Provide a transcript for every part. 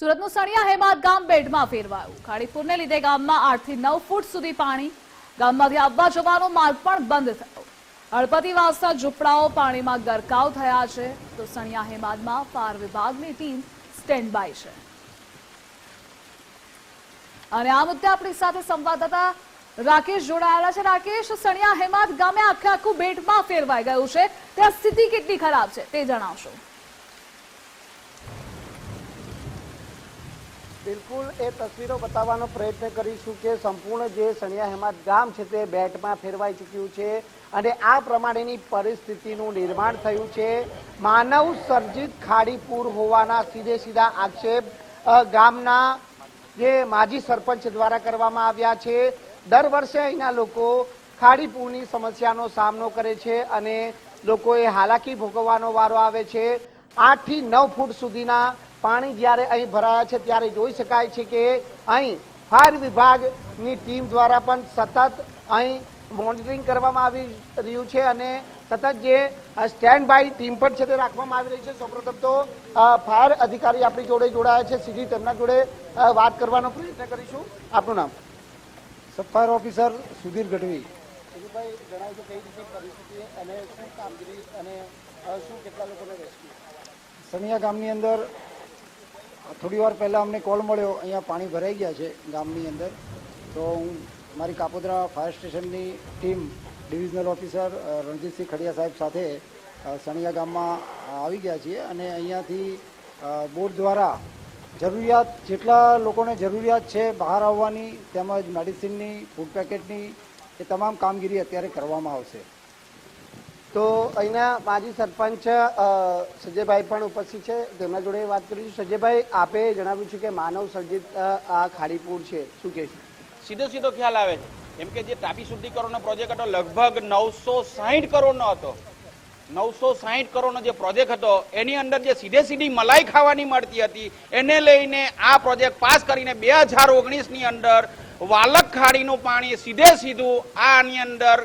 સુરતનું સણિયા હેમાદ ગામ બેડમાં ફેરવાયું. ખાડીપુરને લીધે ગામમાં આઠથી નવ ફૂટ સુધી પાણી, ગામમાંથી આવવા જવાનો માર્ગ પણ બંધ થયો. હળપતિવાસના ઝૂંપડાઓ પાણીમાં ગરકાવ થયા છે, તો સણિયા હેમાદમાં ફાયર વિભાગની ટીમ સ્ટેન્ડ બાય છે. અને આ મુદ્દે આપણી સાથે સંવાદદાતા રાકેશ જોડાયેલા છે. રાકેશ, સણિયા હેમાદ ગામે આખે આખું બેટમાં ફેરવાઈ ગયું છે. ત્યાં સ્થિતિ કેટલી ખરાબ છે તે જણાવશો. બિલકુલ, એ તસવીરો બતાવવાનો પ્રયત્ન કરીશું કે સંપૂર્ણ જે સણિયા હેમાદ ગામ છે તે બેટમાં ફેરવાઈ ચૂક્યું છે અને આ પ્રમાણેની પરિસ્થિતિનું નિર્માણ થયું છે. માનવ સર્જિત ખાડીપુર હોવાના સીધે સીધા આક્ષેપ ગામના જે માજી સરપંચ દ્વારા કરવામાં આવ્યા છે. દર વર્ષે અહીંના લોકો ખાડીપુરની સમસ્યાનો સામનો કરે છે અને લોકોએ હાલાકી ભોગવવાનો વારો આવે છે. આઠથી નવ ફૂટ સુધીના પાણી જ્યારે અહીં ભરાયા છે ત્યારે જોઈ શકાય છે કે અહીં ફાયર વિભાગની ટીમ દ્વારા પણ સતત અહીં મોનિટરિંગ કરવામાં આવી રહ્યું છે અને સતત જે સ્ટેન્ડ બાય ટીમ પણ છે તે રાખવામાં આવી રહી છે. સૌપ્રથમ તો ફાયર અધિકારી આપણી જોડે જોડાયા છે. સીધી તેમના જોડે વાત કરવાનો પ્રયત્ન કરીશું. આપનું નામ? Sub fire officer Sudhir Gadhvi. સુધીરભાઈ જણાવજો કઈ રીતે પરિસ્થિતિ અને શું કામગીરી અને શું કેટલા લોકોને રેસ્ક્યુ સણિયા ગામની અંદર થોડી વાર પહેલાં અમને કોલ મળ્યો. અહીંયા પાણી ભરાઈ ગયા છે ગામની અંદર. તો હું મારી કાપોદરા ફાયર સ્ટેશનની team, divisional officer Ranjitsinh Khadiya સાહેબ સાથે સણિયા ગામમાં આવી ગયા છીએ અને અહીંયાથી બોર્ડ દ્વારા જરૂરિયાત જેટલા લોકોને જરૂરિયાત છે બહાર આવવાની, તેમજ મેડિસિનની, ફૂડ પેકેટની, એ તમામ કામગીરી અત્યારે કરવામાં આવશે. તો અહીંના માજી સરપંચ સંજયભાઈ પણ ઉપસ્થિત છે. તેમના જોડે વાત કરીશું. સંજયભાઈ, આપે જણાવ્યું છે કે માનવ સર્જિત આ ખાડીપુર છે. શું કે સીધો સીધો ખ્યાલ આવે છે. કેમ કે જે તાપી શુદ્ધિકરણનો પ્રોજેક્ટ હતો, લગભગ નવસો સાહીઠ કરોડનો હતો. નવસો સાહીઠ કરોડનો જે પ્રોજેક્ટ હતો, એની અંદર જે સીધે સીધી મલાઈ ખાવાની મળતી હતી, એને લઈને આ પ્રોજેક્ટ પાસ કરીને બે હજાર ઓગણીસની અંદર વાલક ખાડીનું પાણી સીધે સીધું આની અંદર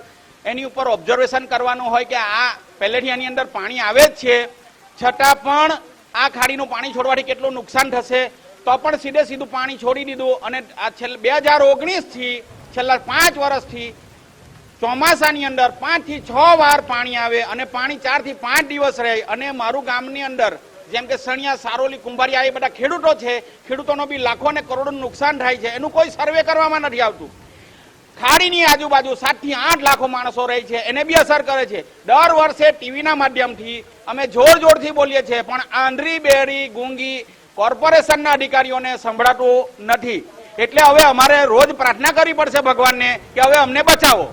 એની ઉપર ઓબ્ઝર્વેશન કરવાનું હોય કે આ પહેલેથી આની અંદર પાણી આવે જ છે. છતાં પણ આ ખાડીનું પાણી છોડવાથી કેટલું નુકસાન થશે? તો પણ સીધે સીધું પાણી છોડી દીધું અને આ છેલ્લે બે હજાર ઓગણીસથી છેલ્લા પાંચ વર્ષથી ચોમાસાની અંદર પાંચથી છ વાર પાણી આવે અને પાણી ચારથી પાંચ દિવસ રહે અને મારું ગામની અંદર જેમ કે સણિયા, સારોલી, કુંભારિયા, એ બધા ખેડૂતો છે. ખેડૂતોનો બી લાખો અને કરોડોનું નુકસાન થાય છે. એનું કોઈ સર્વે કરવામાં નથી આવતું. ખાડીની આજુબાજુ સાતથી આઠ લાખો માણસો રહે છે, એને બી અસર કરે છે. દર વર્ષે ટીવીના માધ્યમથી અમે જોર જોરથી બોલીએ છીએ, પણ આંધ્રી બેરી ગુંગી કોર્પોરેશનના અધિકારીઓને સંભળાતું નથી. એટલે હવે અમારે રોજ પ્રાર્થના કરવી પડશે ભગવાનને કે હવે અમને બચાવો.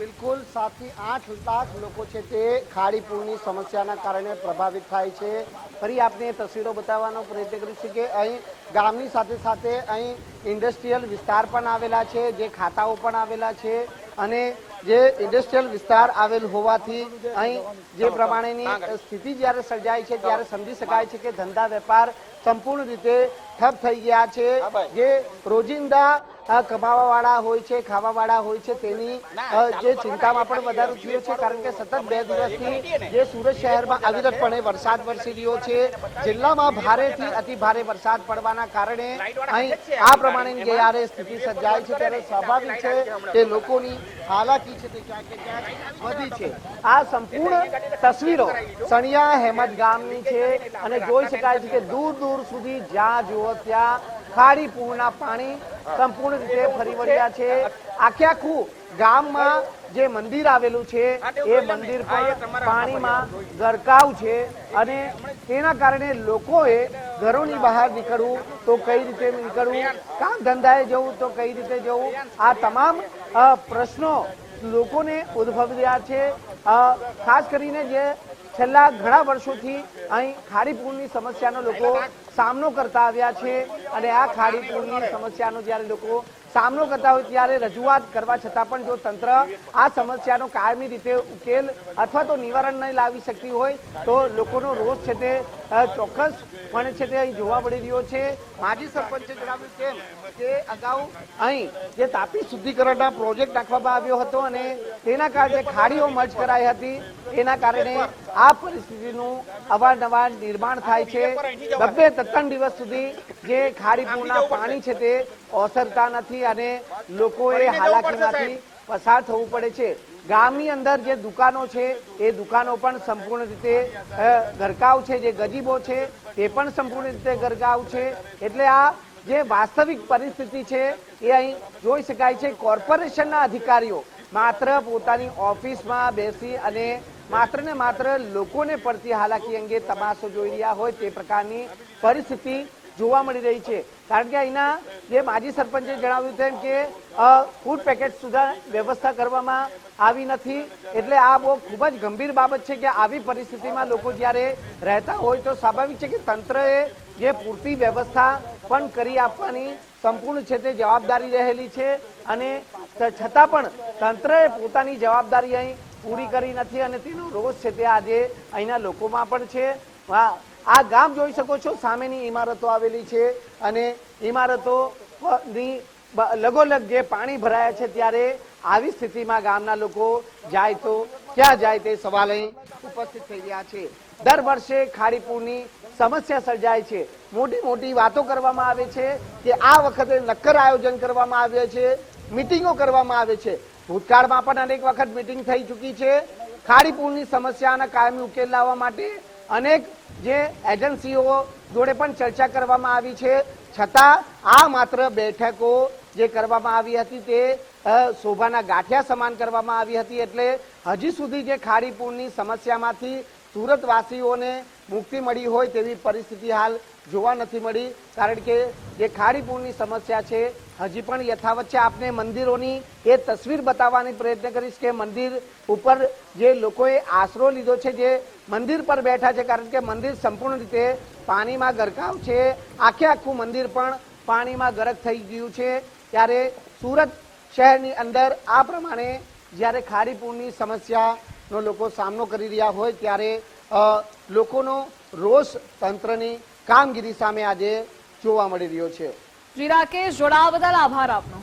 બિલકુલ સાતથી આઠ લાખ લોકો છે તે ખાડીપુરની સમસ્યાના કારણે પ્રભાવિત થાય છે. ફરી આપને એ તસવીરો બતાવવાનો પ્રયત્ન કરીશું કે અહીં ગામની સાથે સાથે અહીં ઇન્ડસ્ટ્રીયલ વિસ્તાર પણ આવેલા છે જે ખાતાઓ પણ આવેલા છે અને જે ઇન્ડસ્ટ્રીયલ વિસ્તાર આવેલ હોવાથી અહીં જે પ્રમાણેની સ્થિતિ જ્યારે સર્જાય છે ત્યારે સમજી શકાય છે કે ધંધા વેપાર સંપૂર્ણ રીતે ઠપ થઈ ગયા છે. જે રોજિંદા કમાવાવાળા હોય છે ખાવાવાળા હોય છે તેની જે ચિંતામાં પણ વધારો થયો છે કારણ કે સતત બે દિવસથી જે સુરત શહેરમાં અવિરતપણે વરસાદ વરસી રહ્યો છે જિલ્લામાં ભારેથી અતિ ભારે વરસાદ પડવાના કારણે અહીં આ પ્રમાણેની જ્યારે સ્થિતિ સર્જાય છે ત્યારે સ્વાભાવિક છે કે લોકોની હાલાકી છે તે ક્યાંક ક્યાંક વધી છે. આ સંપૂર્ણ તસવીરો સણિયા હેમત ગામની છે અને જોઈ શકાય છે કે દૂર દૂર સુધી જ્યાં જુઓ ત્યાં ખાડી પૂરના પાણી સંપૂર્ણ રીતે ફરી વળ્યા છે. આખે આખું ગામમાં જે મંદિર આવેલું છે, એ મંદિર પણ પાણીમાં ગરકાવ છે અને તેના કારણે લોકોએ ઘરોની બહાર નીકળવું તો કઈ રીતે નીકળવું કામ ધંધાએ જવું તો કઈ રીતે જવું, આ તમામ પ્રશ્નો લોકોને ઉદ્ભવી રહ્યા છે. ખાસ કરીને જે છેલ્લા ઘણા વર્ષોથી અહીં ખાડીપુરની સમસ્યાનો લોકો સામનો કરતા આવ્યા છે અને આ ખાડીપુરની સમસ્યાનો જ્યારે લોકો સામનો કરતા હોય ત્યારે રજૂઆત કરવા છતાં પણ જો તંત્ર આ સમસ્યાનો કાયમી રીતે ઉકેલ અથવા તો નિવારણ નહીં લાવી શકતી હોય, તો લોકોનો રોષ છે તે ચોક્કસ ચોક્કસપણે છે તે અહીં જોવા મળી રહ્યો છે. માજી સરપંચે જણાવ્યું તેમ કે અગાઉ અહીં જે તાપી શુદ્ધિકરણના પ્રોજેક્ટ નાખવામાં આવ્યો હતો અને તેના કારણે ખાડીઓ મર્જ કરાઈ હતી એના કારણે આ પરિસ્થિતિનું અવારનવાર નિર્માણ થાય છે. બબ્બે ત્રણ દિવસ સુધી જે ખાડી પૂરના પાણી છે તે ઓસરતા નથી અને લોકોએ હાલાકીમાંથી પસાર થવું પડે છે. ગામની અંદર જે દુકાનો છે એ દુકાનો પણ સંપૂર્ણ રીતે ગરકાવ છે જે ગજીબો છે તે પણ સંપૂર્ણ રીતે ગરકાવ છે. એટલે આ જે વાસ્તવિક પરિસ્થિતિ છે એ અહીં જોઈ શકાય છે. કોર્પોરેશનના અધિકારીઓ માત્ર પોતાની ઓફિસમાં બેસી અને માત્ર ને માત્ર લોકોને પડતી હાલાકી અંગે તમાશો જોઈ રહ્યા હોય તે પ્રકારની પરિસ્થિતિ જોવા મળી રહી છે. કારણ કે અહીંના જે માજી સરપંચે જણાવ્યું તેમ કે ફૂડ પેકેટ સુધા વ્યવસ્થા કરવામાં આવી નથી. એટલે આ બહુ ખૂબ જ ગંભીર બાબત છે કે આવી પરિસ્થિતિમાં લોકો જ્યારે રહેતા હોય તો સ્વાભાવિક છે કે તંત્રએ જે પૂરતી વ્યવસ્થા પણ કરી આપવાની સંપૂર્ણ છે તે જવાબદારી રહેલી છે અને છતાં પણ તંત્રએ પોતાની જવાબદારી અહીં પૂરી કરી નથી અને તેનો રોષ છે તે આજે અહીંના લોકોમાં પણ છે. આ ગામ જોઈ શકો છો, સામેની ઇમારતો આવેલી છે અને ઇમારતો ની લગોલગ જે પાણી ભરાયા છે ત્યારે આવી સ્થિતિમાં ગામના લોકો જાય તો ક્યાં જાય તે સવાલ અહીં ઉપસ્થિત થઈ રહ્યા છે. દર વર્ષે ખાડીપુરની સમસ્યા સર્જાય છે. મોટી મોટી વાતો કરવામાં આવે છે કે આ વખતે નક્કર આયોજન કરવામાં આવે છે, મિટિંગો કરવામાં આવે છે. ભૂતકાળમાં પણ અનેક વખત મિટિંગ થઈ ચૂકી છે. ખાડીપુરની સમસ્યાના કાયમી ઉકેલ લાવવા માટે અનેક જે એજન્સીઓ જોડે પણ ચર્ચા કરવામાં આવી છે. છતાં આ માત્ર બેઠકો જે કરવામાં આવી હતી તે શોભાના ગાંઠિયા સમાન કરવામાં આવી હતી. એટલે હજી સુધી જે ખાડીપુરની સમસ્યામાંથી સુરતવાસીઓને મુક્તિ મળી હોય તેવી પરિસ્થિતિ હાલ જોવા નથી મળી. કારણ કે જે ખારીપુરની સમસ્યા છે, હજી પણ યથાવત છે. આપને મંદિરોની એ તસવીર બતાવવાની પ્રયત્ન કરીશ કે મંદિર ઉપર જે લોકોએ આશરો લીધો છે, જે મંદિર પર બેઠા છે, કારણ કે મંદિર સંપૂર્ણ રીતે પાણીમાં ગરકાવ છે. આખે આખું મંદિર પણ પાણીમાં ગરક થઈ ગયું છે. ત્યારે સુરત શહેરની અંદર આ પ્રમાણે જ્યારે ખારીપુરની સમસ્યાનો લોકો સામનો કરી રહ્યા હોય, ત્યારે લોકોનો રોષ તંત્રની કામગીરી સામે આજે જોવા મળી રહ્યો છે. શ્રી રાકેશ, જોડાવા બદલ આભાર આપનો.